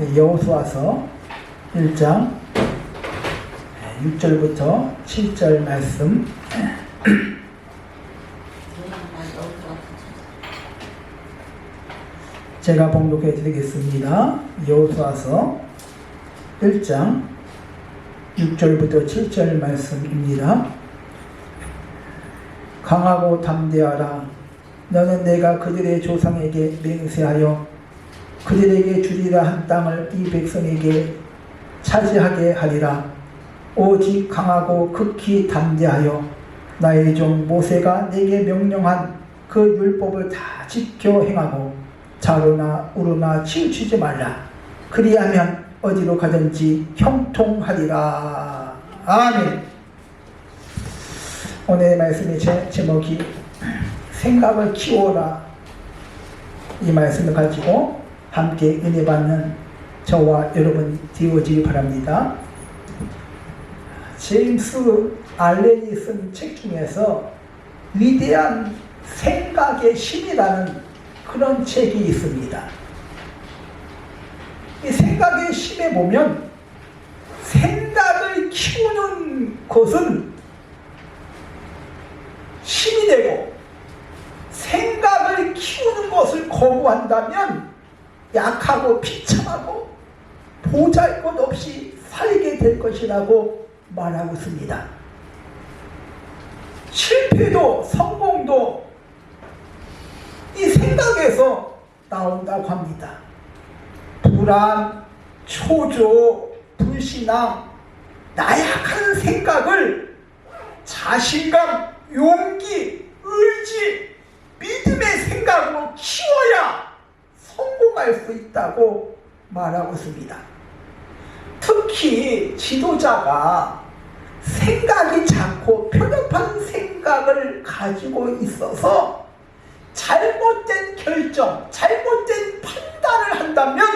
여호수아서 1장 6절부터 7절 말씀 제가 봉독해 드리겠습니다. 여호수아서 1장 6절부터 7절 말씀입니다. 강하고 담대하라. 너는 내가 그들의 조상에게 맹세하여 그들에게 주리라 한 땅을 이 백성에게 차지하게 하리라. 오직 강하고 극히 담대하여 나의 종 모세가 내게 명령한 그 율법을 다 지켜 행하고 자루나 우루나 치우치지 말라. 그리하면 어디로 가든지 형통하리라. 아멘. 오늘 말씀의 제, 제목이 생각을 키워라. 이 말씀을 가지고 함께 은혜 받는 저와 여러분 되어지기 바랍니다. 제임스 알렌이 쓴 책 중에서 위대한 생각의 힘이라는 그런 책이 있습니다. 이 생각의 힘에 보면 생각을 키우는 것은 힘이 되고 생각을 키우는 것을 거부한다면 약하고 비참하고 보잘 것 없이 살게 될 것이라고 말하고 있습니다. 실패도 성공도 이 생각에서 나온다고 합니다. 불안, 초조, 불신앙, 나약한 생각을 자신감, 용기, 의지, 믿음의 생각으로 키워야 성공할 수 있다고 말하고 있습니다. 특히 지도자가 생각이 작고 편협한 생각을 가지고 있어서 잘못된 결정, 잘못된 판단을 한다면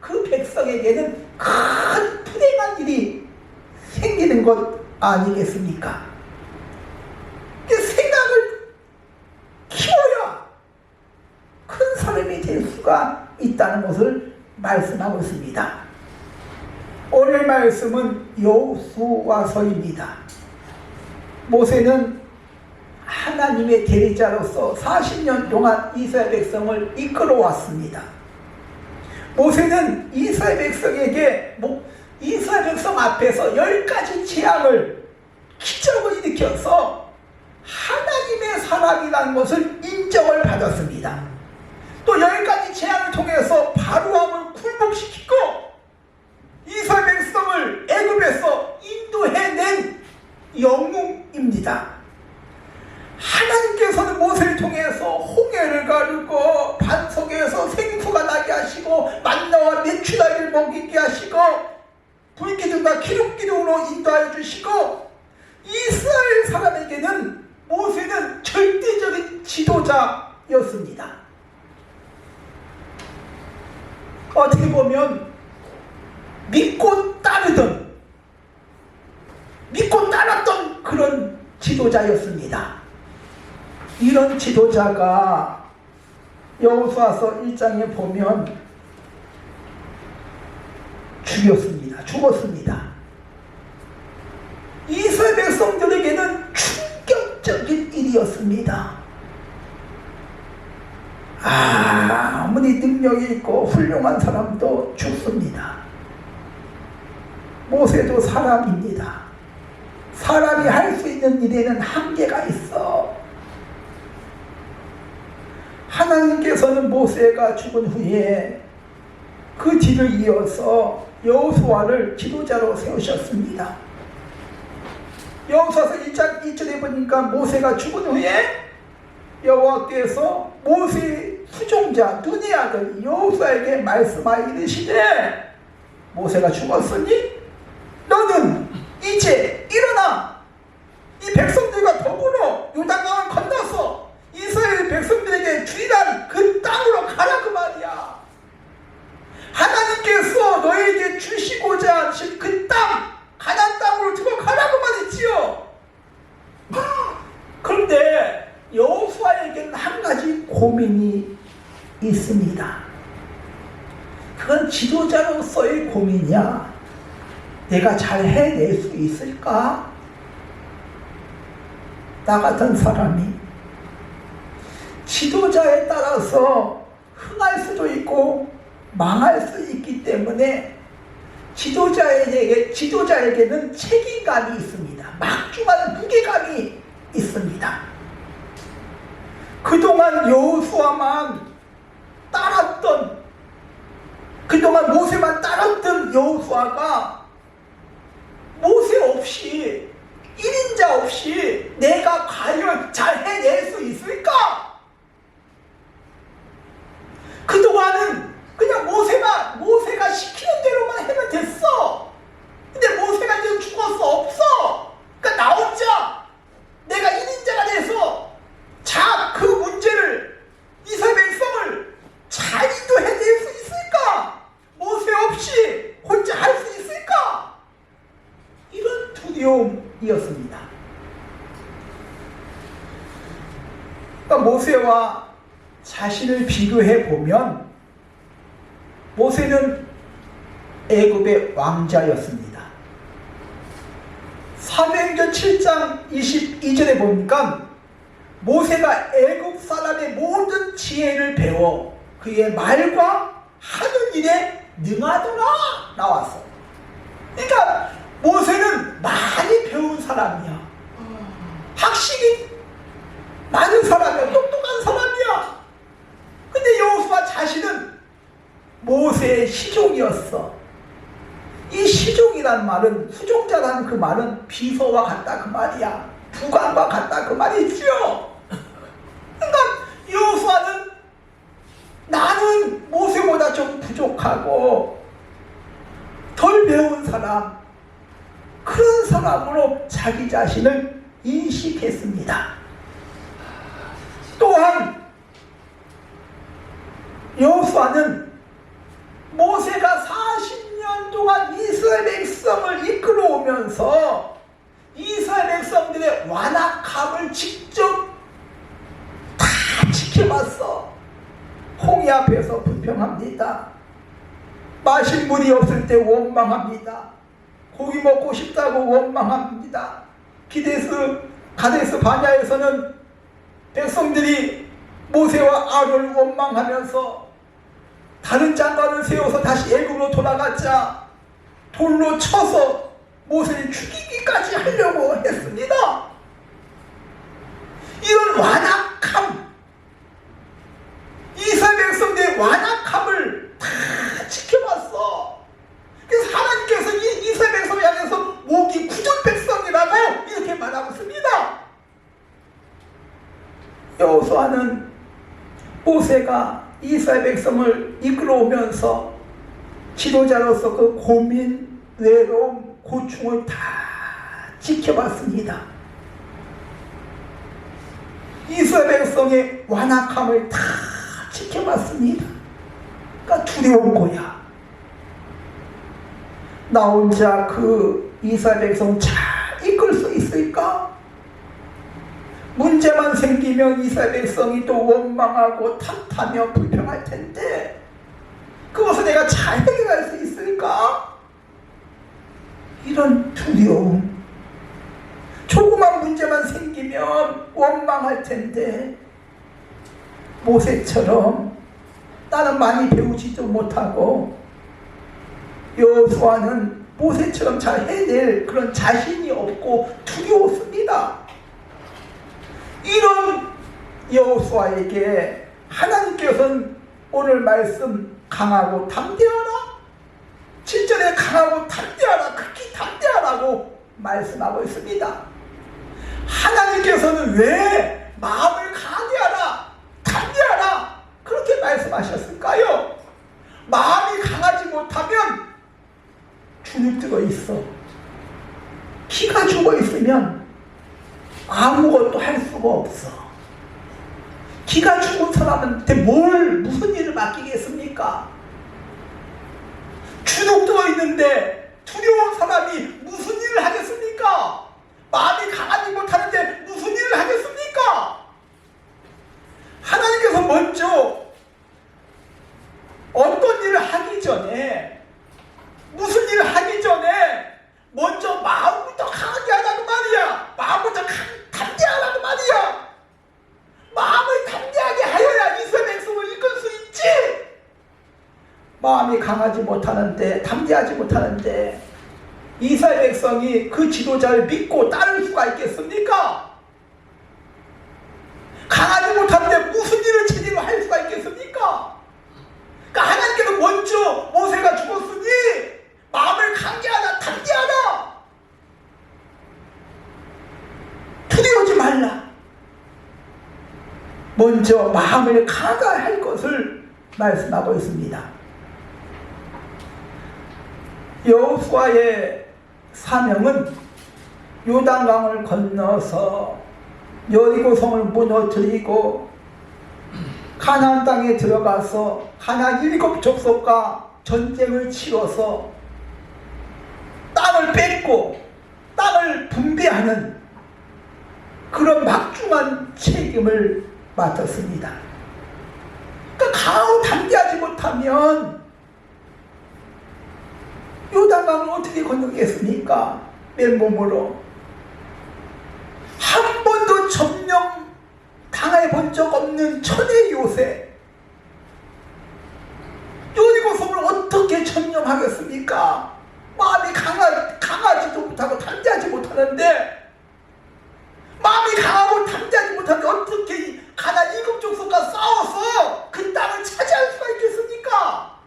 그 백성에게는 큰 불행한 일이 생기는 것 아니겠습니까? 그 생각을 키워야 큰 사람이 될 수가 있다는 것을 말씀하고 있습니다. 오늘 말씀은 여호수아서입니다. 모세는 하나님의 대리자로서 40년 동안 이스라엘 백성을 이끌어 왔습니다. 모세는 이스라엘 백성에게 뭐 이스라엘 백성 앞에서 열 가지 재앙을 기적을 일으켜서 하나님의 사람이라는 것을 인정을 받았습니다. 또 열 가지 통해서 바로함을 굴복시키고 이스라엘 백성을 애굽에서 인도해낸 영웅입니다. 하나님께서는 모세를 통해서 홍해를 가르고 반석에서 생수가 나게 하시고 만나와 메추라기를 먹이게 하시고 불기둥과 기름기둥으로 인도하여 주시고 이스라엘 사람에게는 모세는 절대적인 지도자였습니다. 어떻게 보면 믿고 따르던 믿고 따랐던 그런 지도자였습니다. 이런 지도자가 여호수아서 1장에 보면 죽였습니다. 죽었습니다. 이스라엘 백성들에게는 충격적인 일이었습니다. 아 무리 능력이 있고 훌륭한 사람도 죽습니다. 모세도 사람입니다. 사람이 할 수 있는 일에는 한계가 있어. 하나님께서는 모세가 죽은 후에 그 뒤를 이어서 여호수아를 지도자로 세우셨습니다. 여호수아서 1장 2절에 보니까 모세가 죽은 후에 여호와께서 모세 의 수종자 눈의 아들 여호수아에게 말씀하여 이르시되 모세가 죽었으니 너는 이제 일어나 이 백성들과 더불어 요단강을 건너서 이스라엘 백성들에게 주리란 그 땅으로 가라 그 말이야. 하나님께서 너에게 주시고자 하신 그 땅, 가난 땅으로 들어가라 그 말이지요. 그런데 여호수아에게는 한 가지 고민이 있습니다. 그건 지도자로서의 고민이야. 내가 잘 해낼 수 있을까? 나 같은 사람이 지도자에 따라서 흥할 수도 있고 망할 수 있기 때문에 지도자에게, 지도자에게는 책임감이 있습니다. 막중한 무게감이 있습니다. 그동안 여호수아만 따랐던 그동안 모세만 따랐던 여호수아가 모세 없이 1인자 없이 내가 과연 잘 해낼 수 있을까? 그동안은 그냥 모세만 모세가 시키는 대로만 하면 됐어. 근데 모세가 지금 죽었어 없어. 그러니까 나 혼자 내가 1인자가 돼서 자 그 문제를 백성을 잘 인도해낼 수 있을까? 모세 없이 혼자 할 수 있을까? 이런 두려움이었습니다. 그러니까 모세와 자신을 비교해 보면 모세는 애굽의 왕자였습니다. 사도행전 7장 22절에 보니까 모세가 애굽 사람의 모든 지혜를 배워 그의 말과 하는 일에 능하더라 나왔어. 그러니까 모세는 많이 배운 사람이야. 학식이 많은 사람이야. 똑똑한 사람이야. 근데 여호수아 자신은 모세의 시종이었어. 이 시종이란 말은 수종자라는 그 말은 비서와 같다 그 말이야. 부관과 같다 그 말이지요. 그러니까 여호수아는 모세보다 좀 부족하고 덜 배운 사람 그런 사람으로 자기 자신을 인식했습니다. 또한 여호수아는 모세가 40년 동안 이스라엘 백성을 이끌어오면서 이스라엘 백성들의 완악함을 직접 다 지켜봤어. 홍해 앞에서 불평합니다. 마실 물이 없을 때 원망합니다. 고기 먹고 싶다고 원망합니다. 기데스 가데스 바냐에서는 백성들이 모세와 아론을 원망하면서 다른 장관을 세워서 다시 애굽으로 돌아갔자 돌로 쳐서 모세를 죽이기까지 하려고 했습니다. 이런 완악함, 이스라엘 백성들의 완악함을 다 지켜봤어. 그래서 하나님께서 이 이스라엘 백성을 향해서 목이 구전 백성이라고 이렇게 말하고 있습니다. 여호수아는 모세가 이스라엘 백성을 이끌어오면서 지도자로서 그 고민, 외로움, 고충을 다 지켜봤습니다. 이스라엘 백성의 완악함을 다 지켜봤습니다. 그러니까 두려운 거야. 나 혼자 그 이스라엘 백성 잘 이끌 수 있을까? 문제만 생기면 이스라엘 백성이 또 원망하고 탓하며 불평할 텐데 그것을 내가 잘 해결할 수 있을까? 이런 두려움 조그만 문제만 생기면 원망할 텐데 모세처럼 나는 많이 배우지도 못하고 여호수아는 모세처럼 잘 해낼 그런 자신이 없고 두려웠습니다. 이런 여호수아에게 하나님께서는 오늘 말씀 강하고 담대하라 7절에 강하고 담대하라 극히 담대하라고 말씀하고 있습니다 하나님께서는 왜 마음을 강하게 하라 담대하라 그렇게 말씀하셨을까요? 마음이 강하지 못하면 주눅 들어 있어 키가 죽어 있으면 아무것도 할 수가 없어. 기가 죽은 사람한테 뭘 무슨 일을 맡기겠습니까? 주눅 들어 있는데 두려운 사람이 무슨 일을 하겠습니까? 마음이 강하지 못하는데 무슨 일을 하겠습니까? 하나님께서 먼저 어떤 일을 하기 전에 무슨 일을 하기 전에 먼저 마음부터 강하게 하라고 말이야. 마음부터 강, 담대하라고 말이야. 마음을 담대하게 하여야 이스라엘 백성을 이끌 수 있지. 마음이 강하지 못하는데 담대하지 못하는데 이스라엘 백성이 그 지도자를 믿고 따를 수가 있겠습니까? 강하지 못하는데 무슨 일을 제대로 할 수가 있겠습니까? 그러니까 하나님께서 먼저 모세가 죽었으니 마음을 강게 하라 담대하라 두려워하지 말라 먼저 마음을 강화할 것을 말씀하고 있습니다 여호수아의 사명은 요단강을 건너서 여리고성을 무너뜨리고 가나안 땅에 들어가서 가나안 일곱 족속과 전쟁을 치러서 땅을 뺏고 땅을 분배하는 그런 막중한 책임을 맡았습니다. 그러니까 강하고 담대하지 못하면 요단강을 어떻게 건너겠습니까? 맨몸으로 한 번도 점령 당해 본 적 없는 천의 요새 요리고성을 어떻게 점령하겠습니까? 마음이 강하, 강하지도 못하고 담대하지 못하는데 마음이 강하고 담대하지 못하는데 어떻게 가나 일곱 족속과 싸워서 그 땅을 차지할 수가 있겠습니까?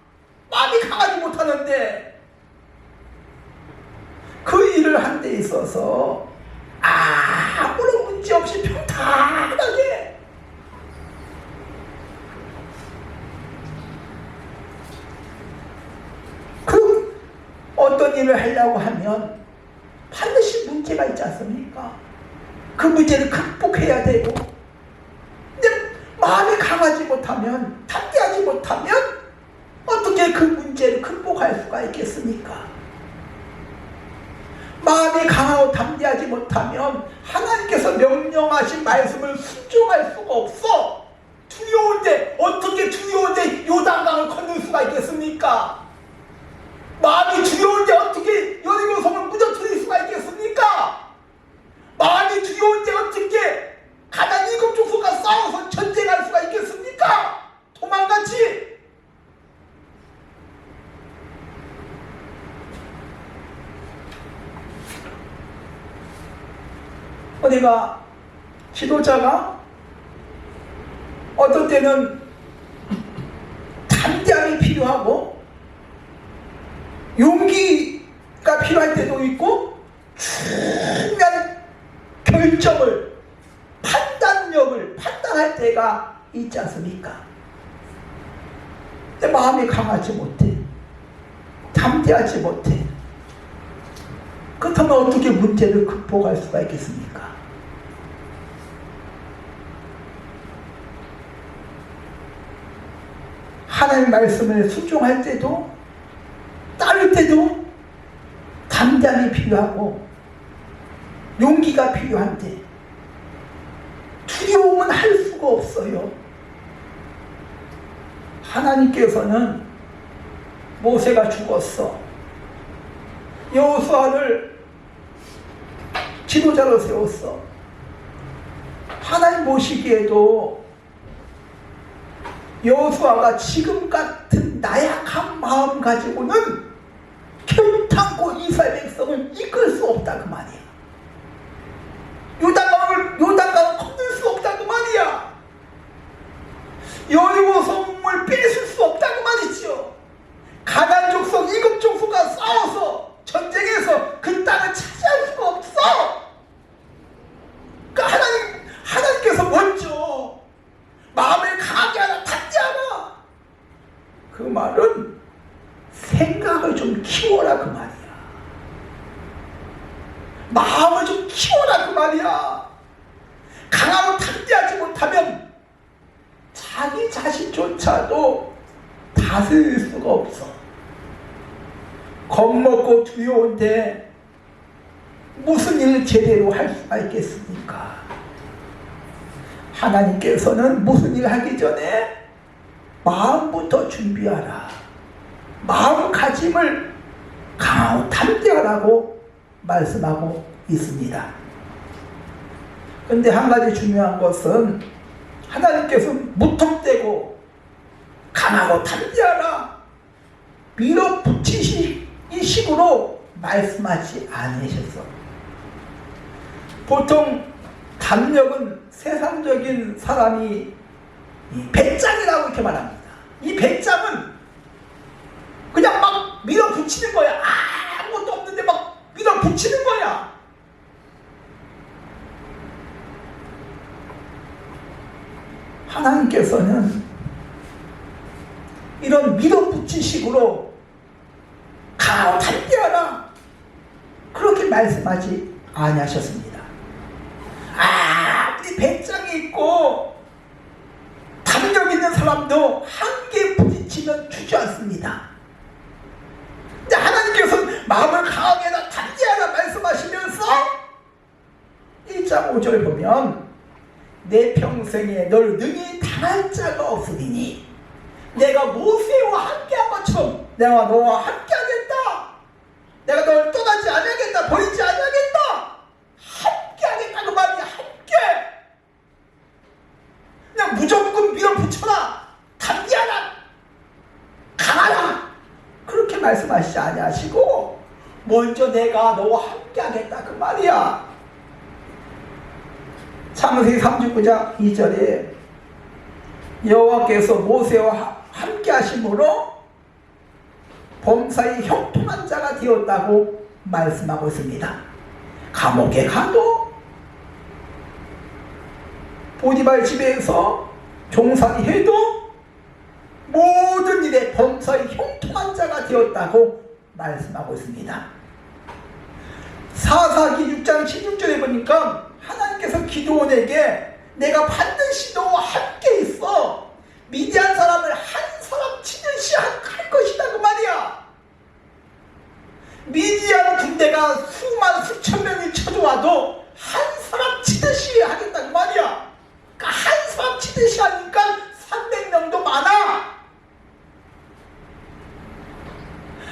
마음이 강하지 못하는데 그 일을 한데 있어서 아무런 문제 없이 평탄하게 그 어떤 일을 하려고 하면 반드시 문제가 있지 않습니까? 그 문제를 극복해야 되고 근데 마음이 강하지 못하면 담대하지 못하면 어떻게 그 문제를 극복할 수가 있겠습니까? 마음이 강하고 담대하지 못하면 하나님께서 명령하신 말씀을 순종할 수가 없어. 두려운데 어떻게 두려운데 요단강을 건널 수가 있겠습니까? 마음이 두려운데 어떻게 여리고성을 무너뜨릴 수가 있겠습니까? 마음이 두려운데 어떻게 가난 일곱 족속과 싸워서 전쟁할 수가 있겠습니까? 도망갔지. 어디가 지도자가 어떤 때는 담대함이 필요하고 용기가 필요할 때도 있고 중요한 결정을 판단력을 판단할 때가 있지 않습니까? 내 마음이 강하지 못해 담대하지 못해 그렇다면 어떻게 문제를 극복할 수가 있겠습니까? 하나님 말씀을 순종할 때도 따를 때도 담담이 필요하고 용기가 필요한데 두려움은 할 수가 없어요. 하나님께서는 모세가 죽었어. 여호수아를 지도자로 세웠어. 하나님 모시기에도 여호수아가 지금 같은 나약한 마음 가지고는 결탄코 이스라엘 백성을 이끌 수 없다 그 말이야. 요단강을 요단강을 건널 수 없다 그 말이야. 여리고 성을 뺏을 수 없다 그 말이죠. 가난 족속 이급 족속과 싸워서 전쟁에서 그 땅을 차지할 수가 없어. 그러니까 하나님 하나님께서 먼저 마음을 강하게 하라 닫지하라. 그 말은 생각을 좀 키워라 그 말이야. 마음을 좀 키워라 그 말이야. 강하고 담대하지 못하면 자기 자신조차도 다스릴 수가 없어. 겁먹고 두려운데 무슨 일을 제대로 할 수가 있겠습니까? 하나님께서는 무슨 일 하기 전에 마음부터 준비하라. 마음가짐을 강하고 담대하라고 말씀하고 있습니다. 근데 한 가지 중요한 것은 하나님께서 무턱대고 강하고 담대하라 밀어붙이시 이 식으로 말씀하지 않으셨어. 보통 담력은 세상적인 사람이 이 배짱이라고 이렇게 말합니다. 이 배짱은 그냥 막 밀어붙이는 거야. 아무것도 없는데 막 밀어붙이는 거야. 하나님께서는 이런 밀어붙이식으로 강하고 담대하라 그렇게 말씀하지 아니하셨습니다. 아무리 배짱이 있고 담력 있는 사람도 한계 부딪히면 주저앉습니다. 근데 하나님께서는 마음을 강하게나 담대하라 말씀하시면서 1장 5절 보면 내 평생에 널 능히 당할 자가 없으리니 내가 모세와 함께한 것처럼 내가 너와 함께하겠다. 내가 널 떠나지 않겠다. 버리지 않겠다 그 말이야. 함께. 그냥 무조건 밀어붙여라. 담대하라. 강하라. 그렇게 말씀하시지 아니하시고 먼저 내가 너와 함께 하겠다 그 말이야. 창세기 39장 2절에 여호와께서 모세와 함께 하심으로 범사에 형통한 자가 되었다고 말씀하고 있습니다. 감옥에 가도 보디발 집에서 종살이 해도 모든 일에 범사에 형통한 자가 되었다고 말씀하고 있습니다. 사사기 6장 16절에 보니까 하나님께서 기도원에게 내가 반드시 너와 함께 있어 미디안 사람을 한 사람 치듯이 할 것이다 그 말이야 미디안 군대가 수만 수천 명이 쳐들어와도 한 사람 치듯이 하겠다 그 말이야 한사람 치듯이 하니까 300명도 많아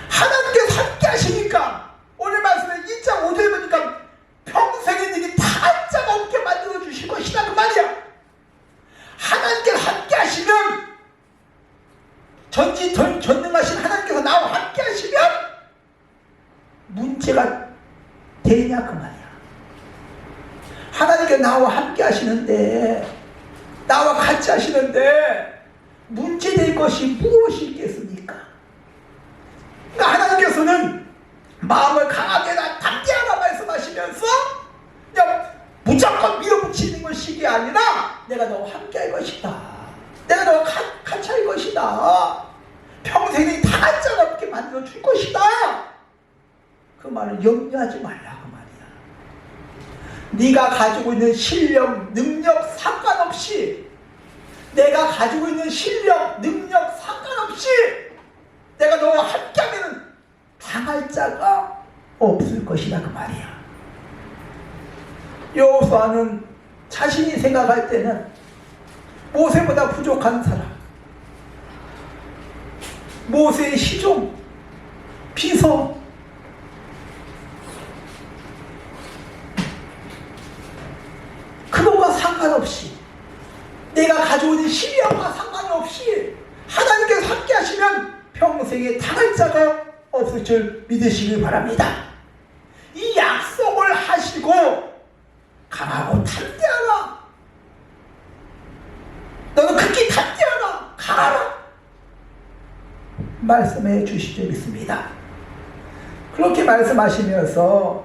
하나님께서 함께 하시니까 오늘 말씀에 2장 5절에 보니까 평생의 일이 다할 자가 없게 만들어 주실 것이다 그 말이야 하나님께서 함께 하시면 전지 전, 전능하신 하나님께서 나와 함께 하시면 문제가 되냐 그 말이야 하나님께 나와 함께 하시는데 나와 같이 하시는데 문제될 것이 무엇이 있겠습니까? 그러니까 하나님께서는 마음을 강하게나 담대하라 말씀하시면서 그냥 무조건 밀어붙이는 것이 아니라 내가 너와 함께 할 것이다. 내가 너와 가, 같이 할 것이다. 평생이 다할 만들어 줄 것이다. 그 말을 염려하지 말라 그 말이야. 네가 가지고 있는 실력, 능력 상관없이 내가 가지고 있는 실력, 능력 상관없이 내가 너와 함께하면 당할 자가 없을 것이다 그 말이야. 여호수아는 자신이 생각할 때는 모세보다 부족한 사람, 모세의 시종, 비서, 그것과 상관없이 내가 가지고 있는 실력과 상관이 없이 하나님께서 함께 하시면 평생에 당할 자가 없을 줄 믿으시길 바랍니다. 이 약속을 하시고 강하고 담대하라. 너는 극히 담대하라. 강하라. 말씀해 주시죠 믿습니다. 그렇게 말씀하시면서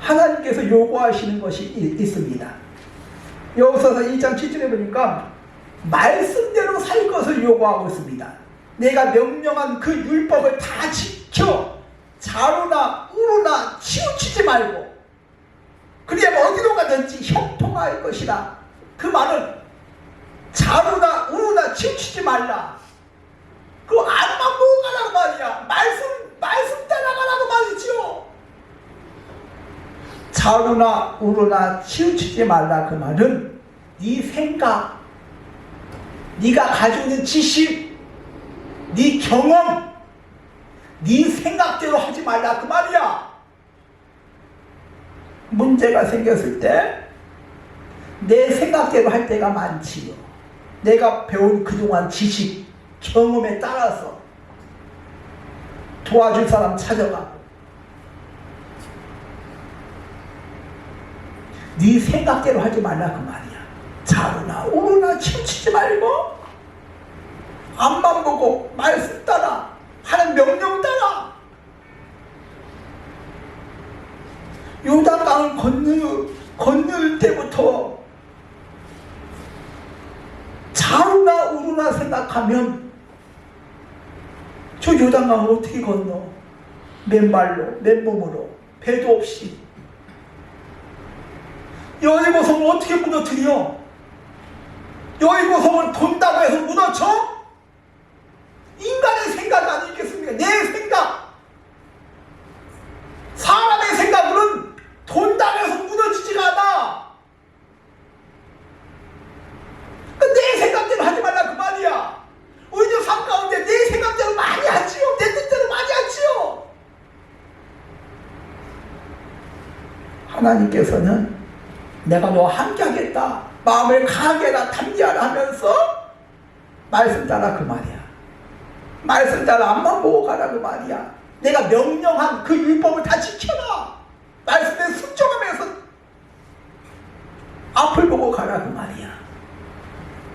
하나님께서 요구하시는 것이 있습니다. 여기서 2장 7절에 보니까 말씀대로 살 것을 요구하고 있습니다. 내가 명령한 그 율법을 다 지켜 자루나 우루나 치우치지 말고 그래야 어디로 가든지 형통할 것이다. 그 말은 자루나 우루나 치우치지 말라. 그 안만 보고 가라고 말이야. 말씀 말씀 따라가라고 말이죠. 자루나 우루나 치우치지 말라 그 말은 네 생각, 네가 가지고 있는 지식, 네 경험, 네 생각대로 하지 말라 그 말이야. 문제가 생겼을 때 내 생각대로 할 때가 많지요. 내가 배운 그동안 지식, 경험에 따라서 도와줄 사람 찾아가고 네 생각대로 하지 말라 그 말이야. 자루나 우루나 치우치지 말고 앞만 보고 말씀 따라 하는 명령 따라 요단강을 건너 건널 때부터 자루나 우루나 생각하면 저 요단강을 어떻게 건너? 맨발로, 맨몸으로, 배도 없이. 여의고성을 어떻게 무너뜨려? 여의고성을 돈다고 해서 무너져? 인간의 생각 아니겠습니까? 내 생각. 사람의 생각으로는 돈다고 해서 무너지지가 않아. 그내 생각대로 하지 말라 그 말이야. 오히려 삶 가운데 내 생각대로 많이 하지요. 내 뜻대로 많이 하지요. 하나님께서는 내가 너와 함께 하겠다. 마음을 강하게 나 담대하라 하면서 말씀 따라 그 말이야. 말씀 따라 앞만 보고 가라 그 말이야. 내가 명령한 그 율법을 다 지켜라. 말씀에 순종하면서 앞을 보고 가라 그 말이야.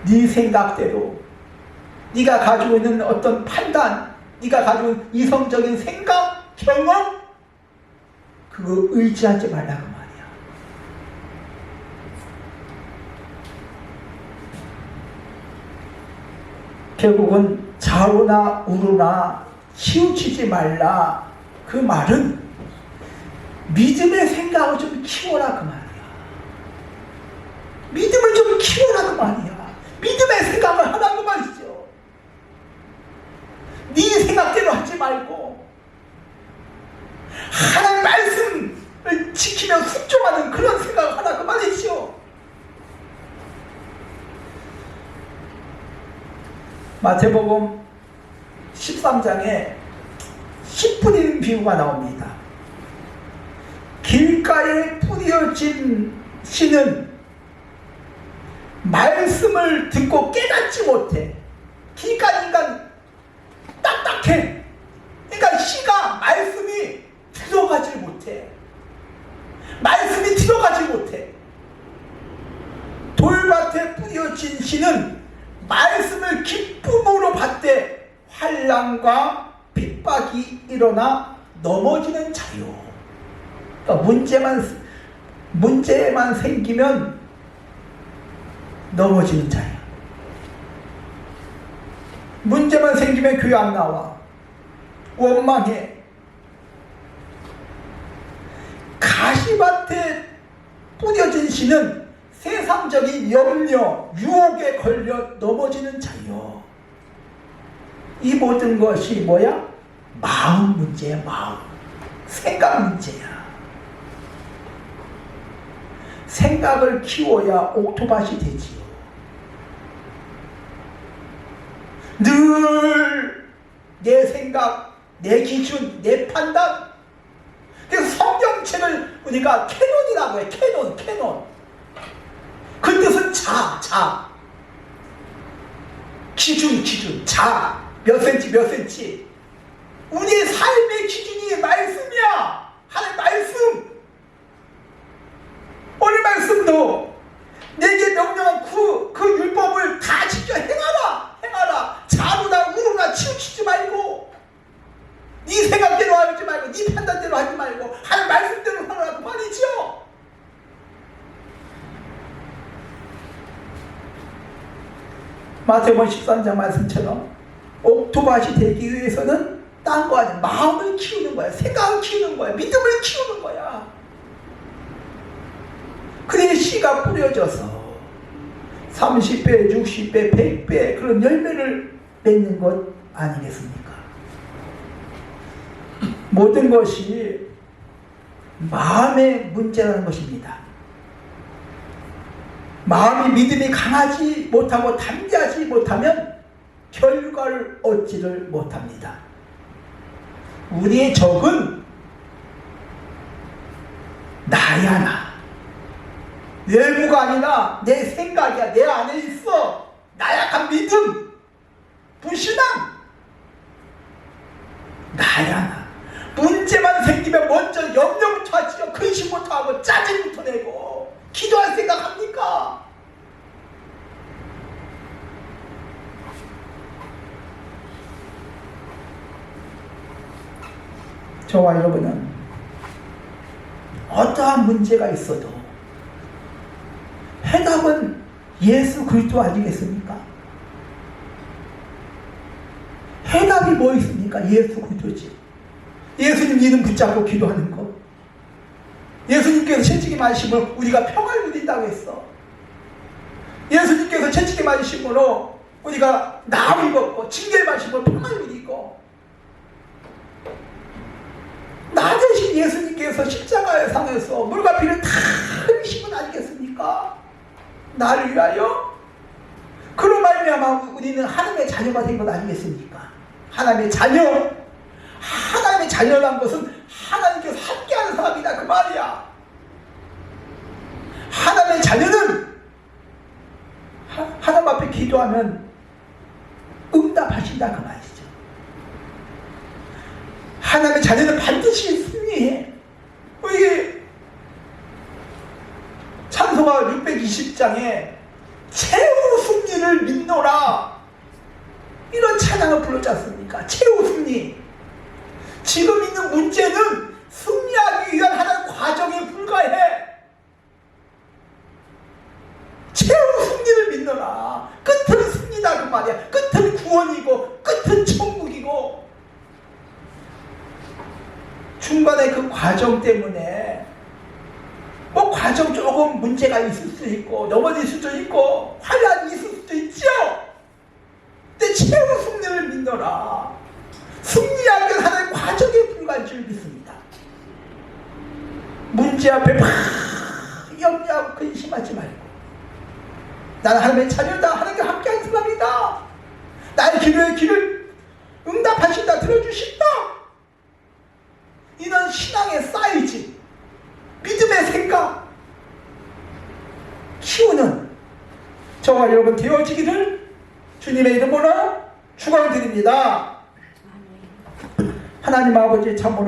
네 생각대로 네가 가지고 있는 어떤 판단, 네가 가지고 있는 이성적인 생각, 경험 그거 의지하지 말라 그 말이야. 결국은 좌우나 우루나 치우치지 말라 그 말은 믿음의 생각을 좀 키워라 그 말이야. 믿음을 좀 키워라 그 말이야. 믿음의 생각을 하라 그 말이죠. 네 생각대로 하지 말고 하나님 말씀을 지키며 순종하는 그런 생각을 하라 그 말이죠. 마태복음 13장에 씨 뿌리는 비유가 나옵니다. 길가에 뿌려진 씨는 말씀을 듣고 깨닫지 못해. 길가 인간 딱딱해. 그러니까 씨가 말씀이 들어가지 못해. 말씀이 들어가지 못해. 돌밭에 뿌려진 씨는 말씀을 기쁨으로 받되 환란과 핍박이 일어나 넘어지는 자요. 그러니까 문제만 문제만 생기면 넘어지는 자야. 문제만 생기면 교회 안 나와. 원망해. 가시밭에 뿌려진 씨는 세상적인 염려, 유혹에 걸려 넘어지는 자요. 이 모든 것이 뭐야? 마음 문제야, 마음. 생각 문제야. 생각을 키워야 옥토밭이 되지요. 늘 내 생각, 내 기준, 내 판단. 그래서 성경책을 우리가 캐논이라고 해. 캐논, 캐논. 그 뜻은 자, 자. 기준, 기준, 자. 몇 센치, 몇 센치. 우리의 삶의 기준이 말씀이야. 하나님 말씀. 오늘 말씀도 내게 명령한 그, 그 율법을 다 지켜 행하라. 행하라. 자루나 우루나 치우치지 말고 네 생각대로 하지 말고 네 판단대로 하지 말고 하나님 말씀대로 하라고 말이죠. 마태복음 13장 말씀처럼 옥토밭이 되기 위해서는 딴 거 아니야. 마음을 키우는 거야. 생각을 키우는 거야. 믿음을 키우는 거야. 그래 씨가 뿌려져서 30배, 60배, 100배 그런 열매를 맺는 것 아니겠습니까? 모든 것이 마음의 문제라는 것입니다. 마음이 믿음이 강하지 못하고 담대하지 못하면 결과를 얻지를 못합니다. 우리의 적은 나야 나. 외부가 아니라 내 생각이야. 내 안에 있어. 나약한 믿음, 불신앙. 나야 나. 문제만 생기면 먼저 염려부터 하지요. 근심부터 하고 짜증부터 내고 기도할 생각합니까? 저와 여러분은 어떠한 문제가 있어도 해답은 예수 그리스도 아니겠습니까? 해답이 뭐 있습니까? 예수 그리스도지. 예수님 이름 붙잡고 기도하는 것. 예수님께서 채찍에 맞으심으로 우리가 평화를 누린다고 했어. 예수님께서 채찍에 맞으심으로 우리가 나을 입었고 징계를 맞으심으로 평화를 누리고 나 대신 예수님께서 십자가의 상에서 물과 피를 다 흘리신 분 아니겠습니까? 나를 위하여 그로 말미암아 우리는 하나님의 자녀가 된 것 아니겠습니까? 하나님의 자녀 하나님의 자녀란 것은 하나님께서 함께하는 사람이다 그 말이야. 하나님의 자녀는 하, 하나님 앞에 기도하면 응답하신다 그 말이죠. 하나님의 자녀는 반드시 승리해. 이게 찬송가 620장에 최후 승리를 믿노라 이런 찬양을 불렀지 않습니까? 최후 승리. 지금 있는 문제는 승리하기 위한 하나의 과정에 불과해. 최후 승리를 믿노라. 끝은 승리다 그 말이야. 끝은 구원이고 끝은 천국이고 중간에 그 과정 때문에 조금 문제가 있을 수도 있고 넘어질 수도 있고 환란이 있을 수도 있죠. 근데 최후 승리를 믿노라. 승리하기 위한 하나의 과정에 불과한 줄 믿습니다. 문제 앞에 막 염려하고 근심하지 말고 나는 하나님의 자녀다. 하나님과 함께한 사람이다. 나의 기도의 길을 응답하신다. 들어주신다. 이런 신앙의 사이즈, 믿음의 생각 키우는 저와 여러분 되어지기를 주님의 이름으로 축원드립니다. 하나님 아버지 참으로